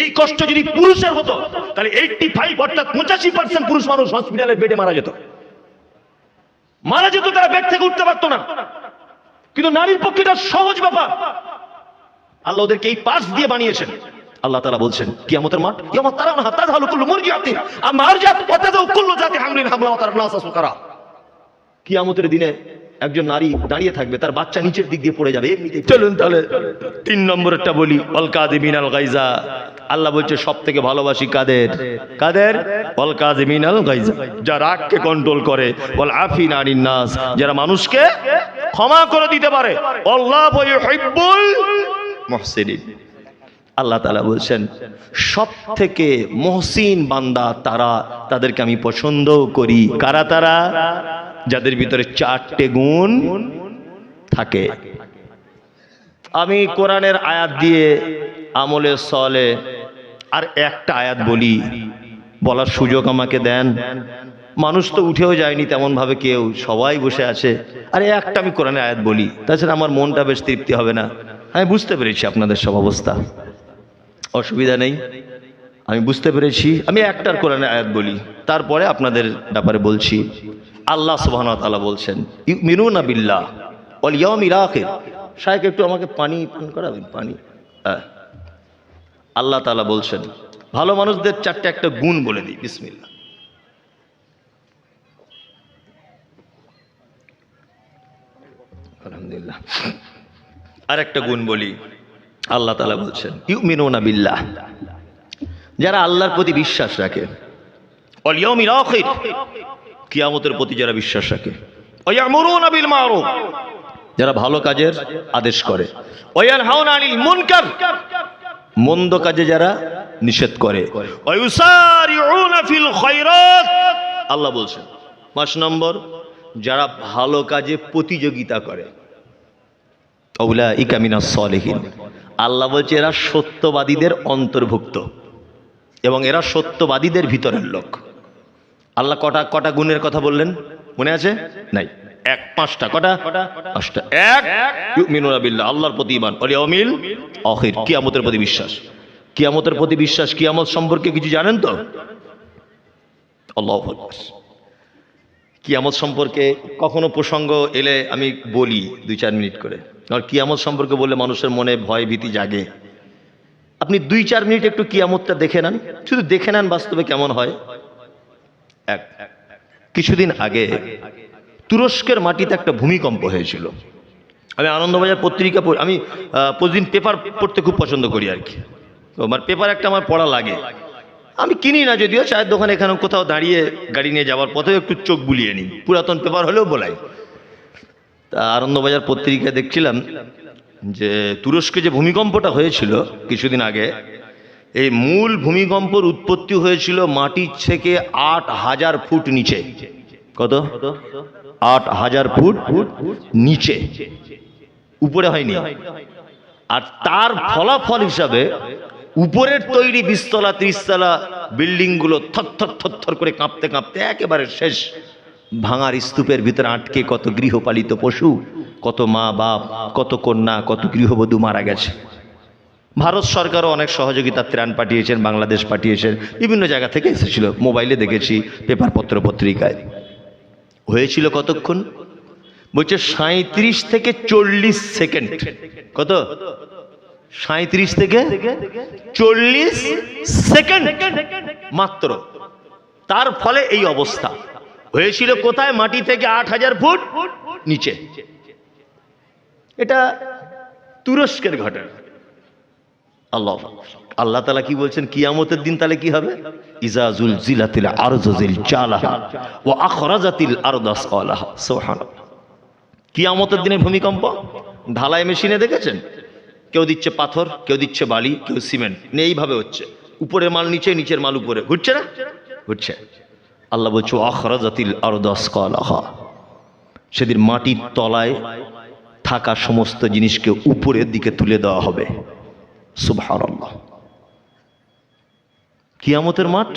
এই কষ্ট যদি পুরুষের হতো, তাহলে এইটটি ফাইভ অর্থাৎ পঁচাশি পার্সেন্ট পুরুষ মানুষ হসপিটালের বেডে মারা যেত। মারা যেত, তারা বেড থেকে উঠতে পারতো না। কিন্তু নারীর পক্ষে এটা সহজ ব্যাপার। আল্লাহ ওদেরকে এই পাশ দিয়ে বানিয়েছেন। আল্লাহ তারা বলছেন, কিয়ামতের মাঠ, কিয়ামত তারা না তাজ হালু কুল্লু মুরজিয়াতিন আর মারজাত ওয়াতাদাউ কুল্লু জাতি হামলিন হামলা তারা নাসা সুকারা কিয়ামতের দিনে একজন নারী দাঁড়িয়ে থাকবে তার বাচ্চা নিচের দিক দিয়ে পড়ে যাবে চলুন তাহলে তিন নম্বরটা বলি অল কাদিমিন আল গাইজা। আল্লাহ বলছে সব থেকে ভালোবাসি কাদের? কাদের? অল কাদিমিন আল গাইজা। যারা রাগকে কন্ট্রোল করে বল আফিন আনিন নাস যারা মানুষকে ক্ষমা করে দিতে পারে আল্লাহ ইউহিব্বুল মুহসিনিন। আল্লাহ তালা বলছেন সব থেকে মহসিন বান্দা তারা তাদেরকে আমি পছন্দ করি। কারা তারা? যাদের ভিতরে চারটে গুণ থাকে। আমি কোরআনের আয়াত দিয়ে আমলে সলে আর একটা আয়াত বলি, বলার সুযোগ আমাকে দেন। মানুষ তো উঠেও যায়নি তেমন ভাবে কেউ, সবাই বসে আছে। আরে একটা আমি কোরআনের আয়াত বলি, তাছাড়া আমার মনটা বেশ তৃপ্তি হবে না। আমি বুঝতে পেরেছি আপনাদের সব অবস্থা। অসুবিধা নেই। আমি বুঝতে পেরেছি। আমি একটার কোরআনে আয়াত বলি, তারপরে আপনাদের ব্যাপারে বলছি। আল্লাহ তাআলা বলছেন মিনুনা বিল্লাহ ওয়াল ইয়াউমিল আখির। একটু আমাকে পানি পান করাবেন? পানি। হ্যাঁ। আল্লাহ তাআলা বলছেন, ভালো মানুষদের চারটে একটা গুণ বলে দিই, বিসমিল্লাহ। আলহামদুলিল্লাহ। আর একটা গুণ বলি, আল্লাহ তালা বলছেন ইউ ইউমিনুনা বিল্লাহ। যারা আল্লাহর প্রতি বিশ্বাস রাখে অলিয়মিল আখির। কিয়ামতের প্রতি যারা বিশ্বাস রাখে। যারা ভালো কাজের আদেশ করে। মন্দ কাজে যারা নিষেধ করে। আল্লাহ বলছেন, পাঁচ নম্বর, যারা ভালো কাজে প্রতিযোগিতা করে। অবুলা ইকামিনা সলেহীন। আল্লাহ বলছে, এরা সত্যবাদীদের অন্তর্ভুক্ত। এবং এরা সত্যবাদীদের ভিতরের লোক। আল্লাহ কটা কটা গুণের কথা বললেন? মনে আছে? নাই। এক, পাঁচটা। কটা? পাঁচটা। এক, ইউমিনুনা বিল্লাহ, আল্লাহর প্রতি ইমান অলি অমিল অখির কিয়ামতের প্রতি বিশ্বাস। কিয়ামতের প্রতি বিশ্বাস কিয়ামত সম্পর্কে কিছু জানেন তো? আল্লাহ কিয়ামত সম্পর্কে কখনো প্রসঙ্গ এলে আমি বলি দুই, চার মিনিট করে। আর কিয়ামত সম্পর্কে বললে মানুষের মনে ভয়, ভীতি জাগে। আপনি দুই, চার মিনিট একটু কিয়ামতটা দেখে নেন। শুধু দেখে নেন বাস্তবে কেমন হয়। কিছুদিন আগে তুরস্কের মাটিতে একটা ভূমিকম্প হয়েছিল। আমি আনন্দবাজার পত্রিকা আমি প্রতিদিন পেপার পড়তে খুব পছন্দ করি আর কি। তো আমার পেপার একটা আমার পড়া লাগে। আমি কিনি না যদিও, চায়ের দোকানে এখানে কোথাও দাঁড়িয়ে গাড়ি নিয়ে যাওয়ার পথেও একটু চোখ বুলিয়ে নিই। পুরাতন পেপার হলেও বলাই। তা আনন্দবাজার পত্রিকায় দেখছিলাম যে তুরস্কে যে ভূমিকম্পটা হয়েছিল কিছুদিন আগে এই মূল ভূমিকম্পর উৎপত্তি হয়েছিল মাটির থেকে আট হাজার ফুট নিচে। কত? আট হাজার ফুট নিচে। উপরে হয়নি। আর তার ফলাফল হিসাবে উপরের তৈরি বিশতলা ত্রিশতলা বিল্ডিংগুলো থর থর থর করে কাঁপতে কাঁপতে একেবারে শেষ। ভাঙার স্তূপের ভিতরে আটকে কত গৃহপালিত পশু, কত মা বাপ, কত কন্যা, কত গৃহবধূ মারা গেছে। ভারত সরকারও অনেক সহযোগিতার ত্রাণ পাঠিয়েছেন, বাংলাদেশ পাঠিয়েছেন, বিভিন্ন জায়গা থেকে এসেছিল, মোবাইলে দেখেছি পেপার পত্র পত্রিকায়। হয়েছিল কতক্ষণ? বলছে সাঁত্রিশ থেকে চল্লিশ সেকেন্ড। কত? সাঁত্রিশ থেকে চল্লিশ সেকেন্ড মাত্র। তার ফলে এই অবস্থা। হয়েছিল কোথায়? মাটি থেকে আট হাজার ফুট নিচে। এটা তুরস্কের ঘটনা। আল্লাহ। আল্লাহ তালা কি বলছেন? কিয়ামতের দিন তাহলে কি হবে? ইজাজুল জিলাতিল আরজিল জালাহা ও আখরাজাতিল আরদাস আলাহা সুবহানাল্লাহ। কিয়ামতের দিনে ভূমিকম্প? ঢালাই মেশিনে দেখেছেন? কেউ দিচ্ছে পাথর, কেউ দিচ্ছে বালি, কেউ সিমেন্ট। নিয়ে এইভাবে হচ্ছে। উপরের মাল নিচে, নিচের মাল উপরে। ঘুরছে না? ঘুরছে। আল্লাহ বলছে আখরাজাতিল আরদাস আলাহা সেদিন মাটির তলায় থাকা সমস্ত জিনিসকে উপরের দিকে তুলে দেওয়া হবে। সুবহানাল্লাহ। কিয়ামতের মাঠ,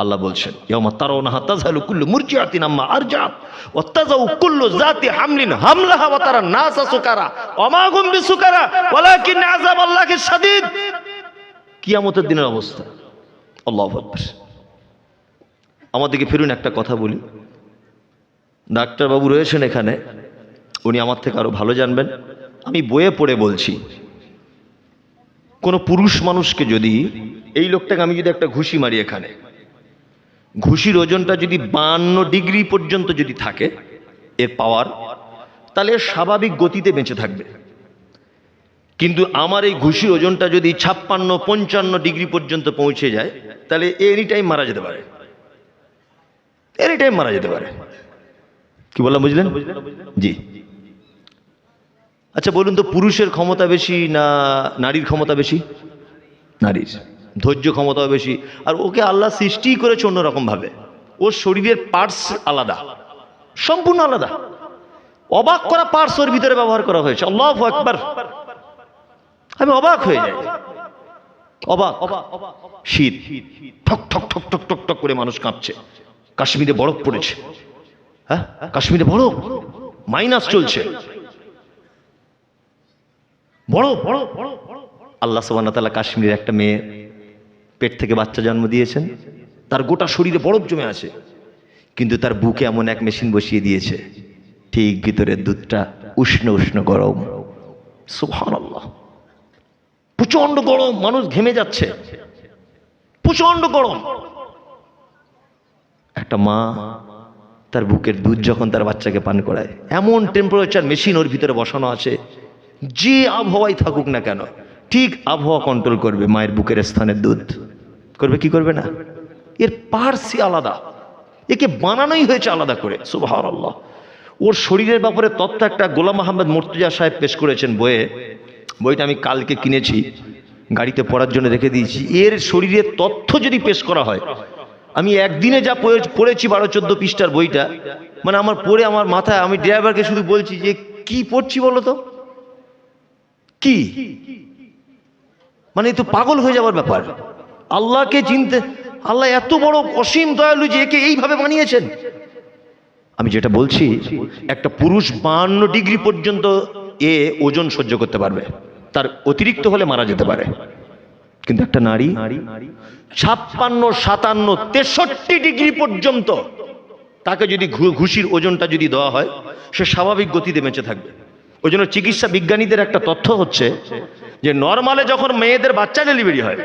আল্লাহ বলছেন ইয়ামা তারাউনাহা তাযহালু কুল্লু মুরজিআতিন আম্মা আরজাত ওয়া তাযাউ কুল্লু যাতি হামলিন হামলাহা ওয়া তারা সুকারা বিসুকারা, ওয়ালাকিন শাদীদ। কিয়ামতের দিনের অবস্থা, আল্লাহ আকবার। আমাদেরকে ফিরুন, একটা কথা বলি। ডাক্তারবাবু রয়েছেন এখানে, উনি আমার থেকে আরও ভালো জানবেন। আমি বইয়ে পড়ে বলছি কোনো পুরুষ মানুষকে যদি এই লোকটাকে আমি যদি একটা ঘুষি মারি এখানে, ঘুষির ওজনটা যদি বান্ন ডিগ্রি পর্যন্ত যদি থাকে এর পাওয়ার তাহলে স্বাভাবিক গতিতে বেঁচে থাকবে। কিন্তু আমার এই ঘুষির ওজনটা যদি ছাপ্পান্ন, পঞ্চান্ন ডিগ্রি পর্যন্ত পৌঁছে যায়, তাহলে এনি টাইম মারা যেতে পারে। এনি টাইম মারা যেতে পারে। কি বললাম, বুঝলেন? জি। আচ্ছা বলুন তো পুরুষের ক্ষমতা বেশি না নারীর ক্ষমতা বেশি? নারীর। ধৈর্য ক্ষমতা বেশি। আর ওকে আল্লাহ সৃষ্টি করেছে অন্যরকম ভাবে। ওর শরীরের পার্টস আলাদা। সম্পূর্ণ আলাদা। অবাক করা পার্টস ওর ভিতরে ব্যবহার করা হয়েছে। আল্লাহ একবার আমি অবাক হয়ে যাই। অবাক। শীত। ঠক ঠক ঠক ঠক ঠক ঠক করে মানুষ কাঁপছে। কাশ্মীরে বরফ পড়েছে। হ্যাঁ? কাশ্মীরে বরফ। মাইনাস চলছে। বড় বড় বড় আল্লাহ সুবাহ তাআলা কাশ্মীরের একটা মেয়ে পেট থেকে বাচ্চা জন্ম দিয়েছেন। তার গোটা শরীরে বরফ জমে আছে, কিন্তু তার বুকে এমন এক মেশিন বসিয়ে দিয়েছে, ঠিক ভিতরের দুধটা উষ্ণ উষ্ণ গরম। সুহান আল্লাহ প্রচণ্ড গরম, মানুষ ঘেমে যাচ্ছে। প্রচণ্ড গরম। একটা মা তার বুকের দুধ যখন তার বাচ্চাকে পান করায়, এমন টেম্পারেচার মেশিন ওর ভিতরে বসানো আছে যে আবহাওয়াই থাকুক না কেন, ঠিক আবহাওয়া কন্ট্রোল করবে মায়ের বুকের স্থানের দুধ। করবে কি করবে না? এর পার্সি আলাদা। একে বানানোই হয়েছে আলাদা করে সুবাহ আল্লাহ ওর শরীরের ব্যাপারে তথ্য একটা গোলাম আহমেদ মুর্তুজা সাহেব পেশ করেছেন বইয়ে। বইটা আমি কালকে কিনেছি, গাড়িতে পড়ার জন্য রেখে দিয়েছি। এর শরীরের তথ্য যদি পেশ করা হয়, আমি একদিনে যা পড়েছি বারো চোদ্দ পৃষ্ঠার বইটা মানে আমার পড়ে আমার মাথায়, আমি ড্রাইভারকে শুধু বলছি যে, কি পড়ছি বলো তো? কি? মানে তো পাগল হয়ে যাওয়ার ব্যাপার। আল্লাহকে চিনতে, আল্লাহ এত বড় অসীম দয়ালু যে একে এইভাবে বানিয়েছেন। আমি যেটা বলছি, একটা পুরুষ বান্ন ডিগ্রি পর্যন্ত এ ওজন সহ্য করতে পারবে। তার অতিরিক্ত হলে মারা যেতে পারে। কিন্তু একটা নারী, ছাপ্পান্ন, সাতান্ন, তেষট্টি ডিগ্রি পর্যন্ত তাকে যদি ঘুষির ওজনটা যদি দেওয়া হয়, সে স্বাভাবিক গতিতে বেঁচে থাকবে। ওই জন্য চিকিৎসা বিজ্ঞানীদের একটা তথ্য হচ্ছে যে নর্মালে যখন মেয়েদের বাচ্চা ডেলিভারি হয়,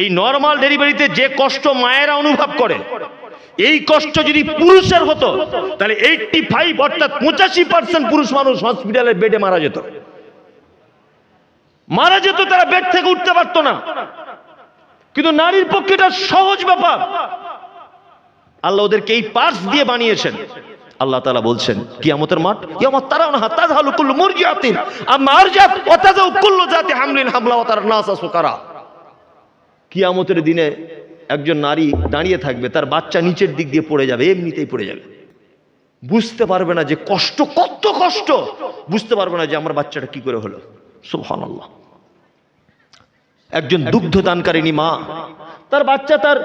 এই নর্মাল ডেলিভারিতে যে কষ্ট মায়েরা অনুভব করে, এই কষ্ট যদি পুরুষের হতো, তাহলে এইটটি ফাইভ অর্থাৎ পঁচাশি পার্সেন্ট পুরুষ মানুষ হসপিটালের বেডে মারা যেত। মারা যেত তারা বেড থেকে উঠতে পারতো না। কিন্তু নারীর পক্ষে এটা সহজ ব্যাপার। আল্লাহ ওদেরকে এই পার্স দিয়ে বানিয়েছেন। আল্লাহ তালা বলছেন, কিয়ামতের মাঠ, কিয়ামত তারাউনা তাযহালু কুল্লু মুরজিআতিন। আম্মা আরজাত ওয়া তাযাউ কুল্লু জাতি হামলিন হামলা তারান নাসা সুকারা। কিয়ামতের দিনে একজন নারী দাঁড়িয়ে থাকবে, তার বাচ্চা নিচের দিক দিয়ে পড়ে যাবে, এমনিতেই পড়ে যাবে। বুঝতে পারবে না যে কষ্ট, কত কষ্ট! বুঝতে পারবে না যে আমার বাচ্চাটা কি করে হলো। সুবহানাল্লাহ। একজন দুগ্ধ দানকারিনী মা, তার বাচ্চা তার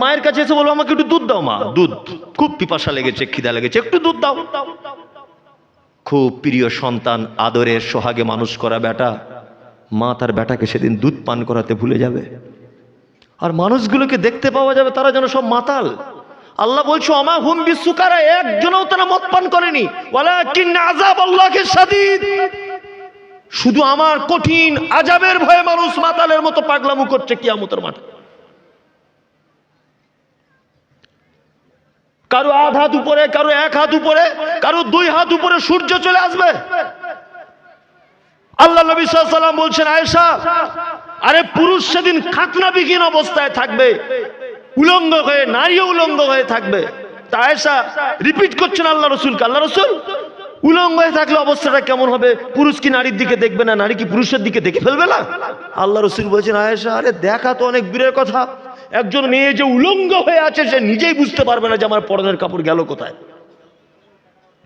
মায়ের কাছে এসে বলব আমাকে একটু দুধ দাও মা। দুধ, খুব পিপাসা লেগেছে, খিদা লেগেছে, একটু দুধ দাও। খুব প্রিয় সন্তান আদরের সোহাগে মানুষ করা বেটা মা তার বেটাকে সেদিন দুধ পান করাতে ভুলে যাবে। আর মানুষগুলোকে দেখতে পাওয়া যাবে, তারা যেন সব মাতাল। আল্লাহ বলছো আমা হুম বিশ্বকারা একজনও তারা মদ পান করেনি। ওয়ালাকিন আযাব আল্লাহকে শাদীদ শুধু আমার কঠিন আজাবের ভয়ে মানুষ মাতালের মতো পাগলামু করছে কিয়ামতের মাঠে। কারও আধ হাত উপরে, কারও এক হাত উপরে, কারও দুই হাত উপরে সূর্য চলে আসবে। আল্লাহ নবী সাল্লাম বলছেন, আয়েশা, আরে পুরুষ সেদিন খাতনাবিহীন অবস্থায় থাকবে, উলঙ্গ হয়ে নারীও উলঙ্গ হয়ে থাকবে। তা আয়েশা রিপিট করছেন আল্লাহ রসুলকে, আল্লাহ রসুল উলঙ্গ হয়ে থাকলে অবস্থাটা কেমন হবে? পুরুষ কি নারীর দিকে দেখবে না? নারী কি পুরুষের দিকে দেখে ফেলবে না? আল্লাহ রসুল বলছেন, আয়েশা, আরে দেখা তো অনেক দূরের কথা। একজন মেয়ে যে উলঙ্গ হয়ে আছে, সে নিজেই বুঝতে পারবে না যে আমার পরনের কাপড় গেল কোথায়।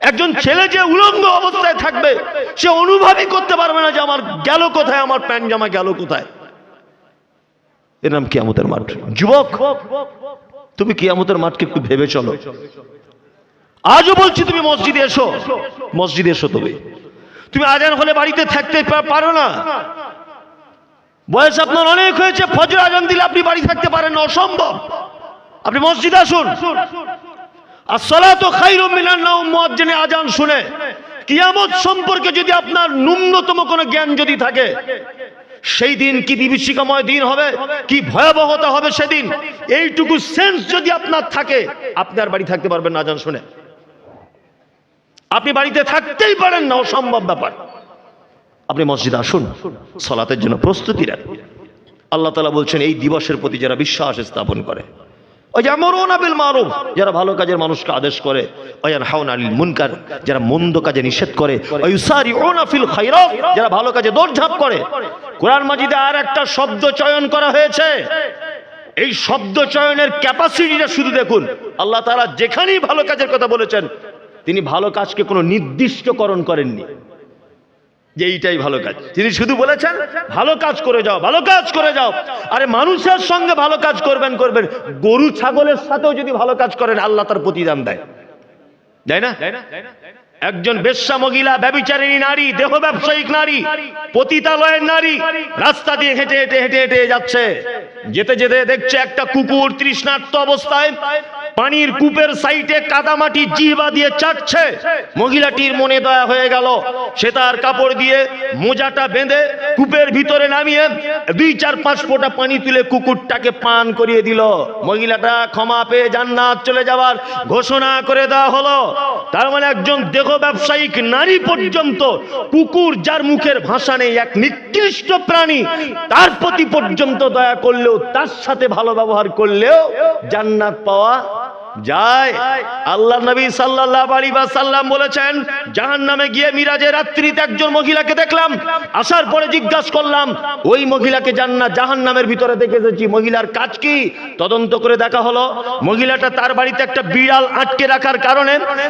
একজন ছেলে যে উলঙ্গ অবস্থায় থাকবে, সে অনুভবই করতে পারবে না যে আমার গেল কোথায়, আমার প্যান্ট জামা গেল কোথায়। এর নাম কিয়ামতের মাঠ। যুবক, তুমি কিয়ামতের মাঠকে একটু ভেবে চলো। আজও বলছি তুমি মসজিদে এসো। মসজিদে এসো তুমি তুমি আজান হলে বাড়িতে থাকতে পারো না। বয়স আপনার অনেক হয়েছে, ফজর আজান দিলে আপনি বাড়ি থাকতে পারেন অসম্ভব। আপনি মসজিদে আসুন। আর সলাত খাইরুম মিনান নাউম মুয়াজ্জিনে আজান শুনে। কিয়ামত সম্পর্কে যদি আপনার ন্যূনতম কোনো জ্ঞান যদি থাকে, সেই দিন কি বিভীষিকাময় দিন হবে, কি ভয়াবহতা হবে সেদিন? এইটুকু সেন্স যদি আপনার থাকে, আপনি আর বাড়ি থাকতে পারবেন না আজান শুনে। আপনি বাড়িতে থাকতেই পারেন না, অসম্ভব ব্যাপার। আপনি মসজিদে আসুন, সলাতের জন্য প্রস্তুতি নেন। আল্লাহ তালা বলছেন, এই দিবসের প্রতি যারা বিশ্বাস স্থাপন করে, ওই যে আমরুন বিল মারুফ, যারা ভালো কাজের মানুষকে আদেশ করে ওয়ান হাউন আনিল মুনকার, যারা মন্দ কাজে নিষেধ করে, ওয়ুসারিউনা ফিল খায়রাত, যারা ভালো কাজে দৌড়ঝাঁপ করে। কোরআন মাজিদে আর একটা শব্দ চয়ন করা হয়েছে। এই শব্দ চয়নের ক্যাপাসিটিটা শুধু দেখুন। আল্লাহ তাআলা যেখানেই ভালো কাজের কথা বলেছেন তিনি ভালো কাজকে কোনো নির্দিষ্টকরণ করেননি। যে এইটাই ভালো কাজ। তিনি শুধু বলেছেন, ভালো কাজ করে যাও, ভালো কাজ করে যাও। আরে মানুষের সঙ্গে ভালো কাজ করবেন করবেন। গরু, ছাগলের সাথেও যদি ভালো কাজ করেন, আল্লাহ তার প্রতিদান দেয়। তাই না? একজন বেশ্যা মহিলা, ব্যবিচারিণী নারী, দেহ ব্যবসায়িক নারী, পতিতালয়ের নারী, রাস্তা দিয়ে হেঁটে হেঁটে হেঁটে হেঁটে যাচ্ছে। যেতে যেতে দেখছে একটা কুকুর তৃষ্ণার্ত অবস্থায় পানির কূপের সাইডে কাদামাটি জিহবা দিয়ে চাটছে। মহিলাটির মনে দয়া হয়ে গেল। সে তার কাপড় দিয়ে মোজাটা বেঁধে কূপের ভিতরে নামিয়ে দুই চার পাঁচ ফোঁটা পানি তুলে কুকুরটাকে পান করিয়ে দিল। মহিলাটা ক্ষমা পেয়ে জান্নাত চলে যাওয়ার ঘোষণা করে দেওয়া হলো। তার মানে একজন দেহ ব্যবসায়িক নারী পর্যন্ত কুকুর যার মুখের ভাষা নেই, এক নিকৃষ্ট প্রাণী, তার প্রতি পর্যন্ত দয়া করলেও, তার সাথে ভালো ব্যবহার করলেও জান্নাত পাওয়া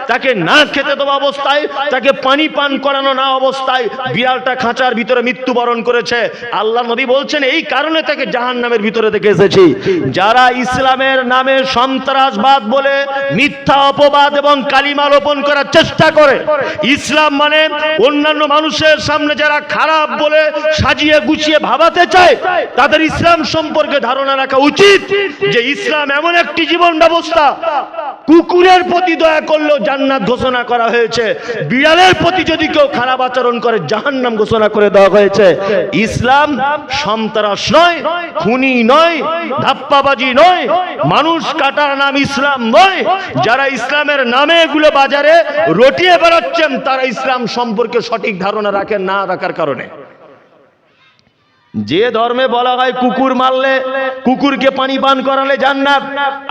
তাকে না খেতে দেওয়া অবস্থায়, তাকে পানি পান করানো না অবস্থায় বিড়ালটা খাঁচার ভিতরে মৃত্যুবরণ করেছে। আল্লাহ নবী বলছেন, এই কারণে তাকে জাহান্নামের ভিতরে দেখে এসেছি। যারা ইসলামের নামে সন্ত্রাসবাদ বলে মিথ্যা অপবাদ এবং কালিমা রোপণ করার চেষ্টা করে। ইসলাম মানে অন্যান্য মানুষের সামনে যারা খারাপ বলে সাজিয়ে গুছিয়ে ভাবাতে চায়, তাদের ইসলাম সম্পর্কে ধারণা রাখা উচিত যে ইসলাম এমন একটি জীবন ব্যবস্থা কুকুরের প্রতি দয়া করলেও জান্নাত ঘোষণা করা হয়েছে। বিড়ালের প্রতি যদি কেউ খারাপ আচরণ করে, জাহান্নাম ঘোষণা করে দেওয়া হয়েছে। ইসলাম সন্ত্রাস নয়, খুনি নয়, ধাপ্পাবাজি নয়, মানুষ কাটার নাম ইসলাম নয়। যারা ইসলামের নামে এগুলো বাজারে রটিয়ে বেড়াচ্ছেন, তারা ইসলাম সম্পর্কে সঠিক ধারণা রাখেন না রাখার কারণে। যে ধর্মে বলা হয় কুকুর মারলে, কুকুরকে পানি পান করালে জান্নাত,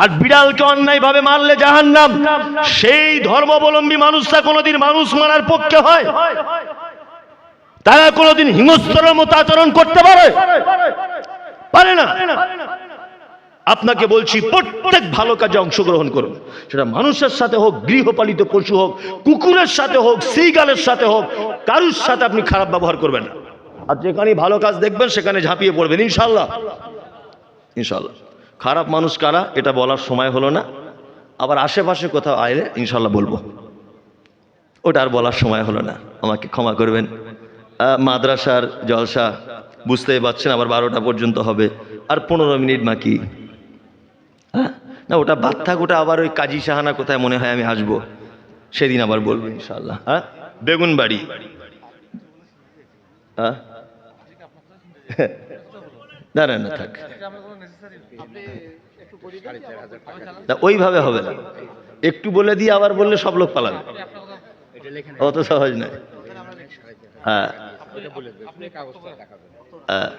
আর বিড়ালকে অন্যায় ভাবে মারলে জাহান্নাম, সেই ধর্মাবলম্বী মানুষরা কোনোদিন মানুষ মারার পক্ষে হয়। তারা কোনোদিন হিংস্রের মতো আচরণ করতে পারে? পারে না। আপনাকে বলছি, প্রত্যেক ভালো কাজে অংশগ্রহণ করুন। সেটা মানুষের সাথে হোক, গৃহপালিত পশু হোক, কুকুরের সাথে হোক সিগালের সাথে হোক, কারুর সাথে আপনি খারাপ ব্যবহার করবেন না। আর যেখানে ভালো কাজ দেখবেন, সেখানে ঝাঁপিয়ে পড়বেন ইনশাল্লাহ ইনশাল্লাহ খারাপ মানুষ কারা, এটা বলার সময় হলো না। আবার আশেপাশে কোথাও আইলে ইনশাল্লাহ বলব। ওটা আর বলার সময় হলো না। আমাকে ক্ষমা করবেন। মাদ্রাসার জলসা বুঝতেই পারছেন, আবার বারোটা পর্যন্ত হবে। আর পনেরো মিনিট বাকি। হ্যাঁ? না, ওটা বাদ থাক, ওটা আবার ওই কাজী সাহানা কোথায় মনে হয় আমি আসব সেদিন আবার বলব ইনশাল্লাহ হ্যাঁ? বেগুন বাড়ি হ্যাঁ? না না না থাক ওইভাবে হবে না। একটু বলে দিয়ে আবার বললে সব লোক পালাবে। অত সহজ নয়। হ্যাঁ। হ্যাঁ